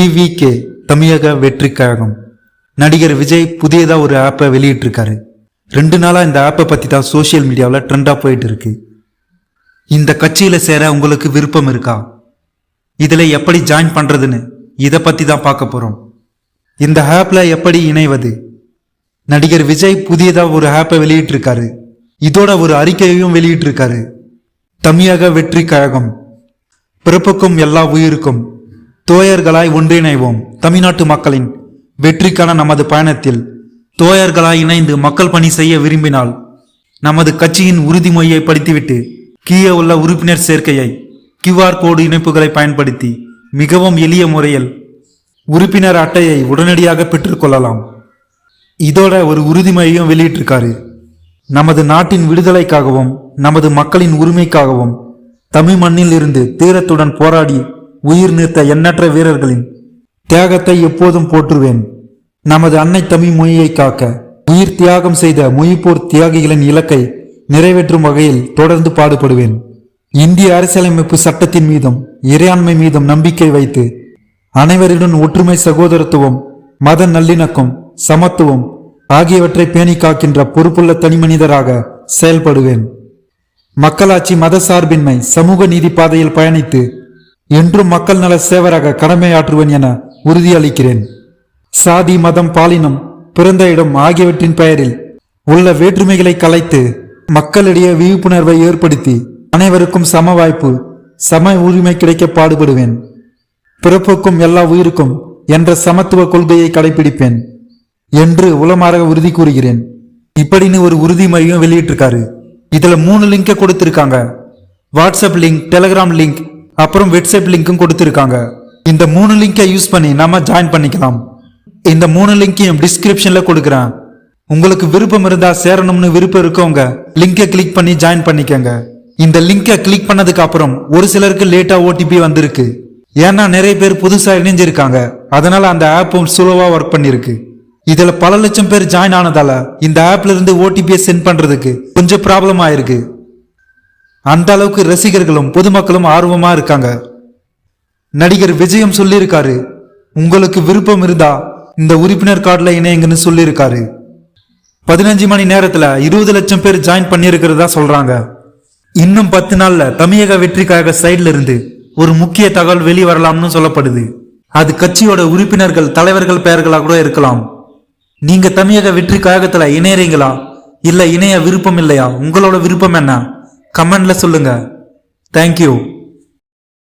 TVK தமிழக வெற்றி கழகம் நடிகர் விஜய் புதியதாக ஒரு ஆப்பை வெளியிட்டிருக்காரு. ரெண்டு நாளாக இந்த ஆப்பை பற்றி தான் சோஷியல் மீடியாவில் ட்ரெண்டாக போயிட்டு இருக்கு இந்த கட்சியில் சேர உங்களுக்கு விருப்பம் இருக்கா? இதில் எப்படி ஜாயின் பண்ணுறதுன்னு இதை பற்றி தான் பார்க்க போகிறோம் இந்த ஆப்பில் எப்படி இணைவது? நடிகர் விஜய் புதியதாக ஒரு ஆப்பை வெளியிட்டிருக்காரு. இதோட ஒரு அறிக்கையையும் வெளியிட்டிருக்காரு. தமிழக வெற்றி கழகம் பிறப்புக்கும் எல்லா உயிருக்கும். தோயர்களாய் ஒன்றிணைவோம் தமிழ்நாட்டு மக்களின் வெற்றிக்கான நமது பயணத்தில். தோயர்களாய் இணைந்து மக்கள் பணி செய்ய விரும்பினால் நமது கட்சியின் உறுதிமொழியை படித்துவிட்டு கீழே உள்ள உறுப்பினர் சேர்க்கையை கியூஆர் கோடு இணைப்புகளை பயன்படுத்தி மிகவும் எளிய முறையில் உறுப்பினர் அட்டையை உடனடியாக பெற்றுக்கொள்ளலாம் இதோட ஒரு உறுதிமொழியும் வெளியிட்டிருக்காரு. நமது நாட்டின் விடுதலைக்காகவும் நமது மக்களின் உரிமைக்காகவும் தமிழ் மண்ணில் இருந்து தீரத்துடன் போராடி உயிர் நிறுத்த எண்ணற்ற வீரர்களின் தியாகத்தை எப்போதும் போற்றுவேன். நமது அன்னை தமிழ் மொழியை காக்க உயிர் தியாகம் செய்த மொழிப்போர் தியாகிகளின் இலக்கை நிறைவேற்றும் வகையில் தொடர்ந்து பாடுபடுவேன். இந்திய அரசியலமைப்பு சட்டத்தின் மீதும் இறையாண்மை மீதும் நம்பிக்கை வைத்து அனைவரிடம் ஒற்றுமை சகோதரத்துவம் மத நல்லிணக்கம் சமத்துவம் ஆகியவற்றை பேணி காக்கின்ற பொறுப்புள்ள தனிமனிதராக செயல்படுவேன். மக்களாட்சி மத சார்பின்மை சமூக நீதி பாதையில் பயணித்து என்றும் மக்கள் நல சேவராக கடமையாற்றுவேன் என உறுதியளிக்கிறேன். சாதி மதம் பாலினம் பிறந்த இடம் ஆகியவற்றின் பெயரில் உள்ள வேற்றுமைகளை கலைத்து மக்களிடையே விழிப்புணர்வை ஏற்படுத்தி அனைவருக்கும் சம வாய்ப்பு சம உரிமை கிடைக்க பாடுபடுவேன். பிறப்புக்கும் எல்லா உயிருக்கும் என்ற சமத்துவ கொள்கையை கடைபிடிப்பேன் என்று உளமாற உறுதி கூறுகிறேன். இப்படின்னு ஒரு உறுதிமொழியும் வெளியிட்டிருக்காரு. இதுல மூணு லிங்கை கொடுத்திருக்காங்க. வாட்ஸ்அப் லிங்க் டெலகிராம் லிங்க் அப்புறம் வெப்சைட் லிங்க்கும் கொடுத்துருக்காங்க. இந்த மூணு லிங்கை யூஸ் பண்ணி நாம ஜாயின் பண்ணிக்கலாம். இந்த மூணு லிங்கையும் டிஸ்கிரிப்ஷன்ல கொடுக்குறேன். உங்களுக்கு விருப்பம் இருந்தா சேரணும்னு விருப்பம் இருக்கவங்க லிங்கை கிளிக் பண்ணி ஜாயின் பண்ணிக்கோங்க. இந்த லிங்கை கிளிக் பண்ணதுக்கு அப்புறம் ஒரு சிலருக்கு லேட்டா ஓடிபி வந்திருக்கு. ஏன்னா நிறைய பேர் புதுசா இணைஞ்சிருக்காங்க. அதனால அந்த ஆப்பும் சுலவா ஒர்க் பண்ணிருக்கு. இதுல பல லட்சம் பேர் ஜாயின் ஆனதால இந்த ஆப்ல இருந்து ஓடிபியை சென்ட் பண்றதுக்கு கொஞ்சம் ப்ராப்ளம் ஆயிருக்கு. அந்த அளவுக்கு ரசிகர்களும் பொதுமக்களும் ஆர்வமா இருக்காங்க. நடிகர் விஜயம் சொல்லியிருக்காரு உங்களுக்கு விருப்பம் இருந்தா இந்த உறுப்பினர் கார்டில் இணையுங்கன்னு சொல்லியிருக்காரு. பதினஞ்சு மணி நேரத்தில் இருபது லட்சம் பேர் ஜாயின் பண்ணியிருக்கிறதா சொல்றாங்க. இன்னும் பத்து நாள்ல தமிழக வெற்றிக்காக சைட்ல இருந்து ஒரு முக்கிய தகவல் வெளி வரலாம்னு சொல்லப்படுது. அது கட்சியோட உறுப்பினர்கள் தலைவர்கள் பெயர்களாக கூட இருக்கலாம். நீங்க தமிழக வெற்றி கழகத்துல இணையறீங்களா? இல்ல இணைய விருப்பம் இல்லையா? உங்களோட விருப்பம் என்ன? கமெண்ட்ல சொல்லுங்க. தேங்க்யூ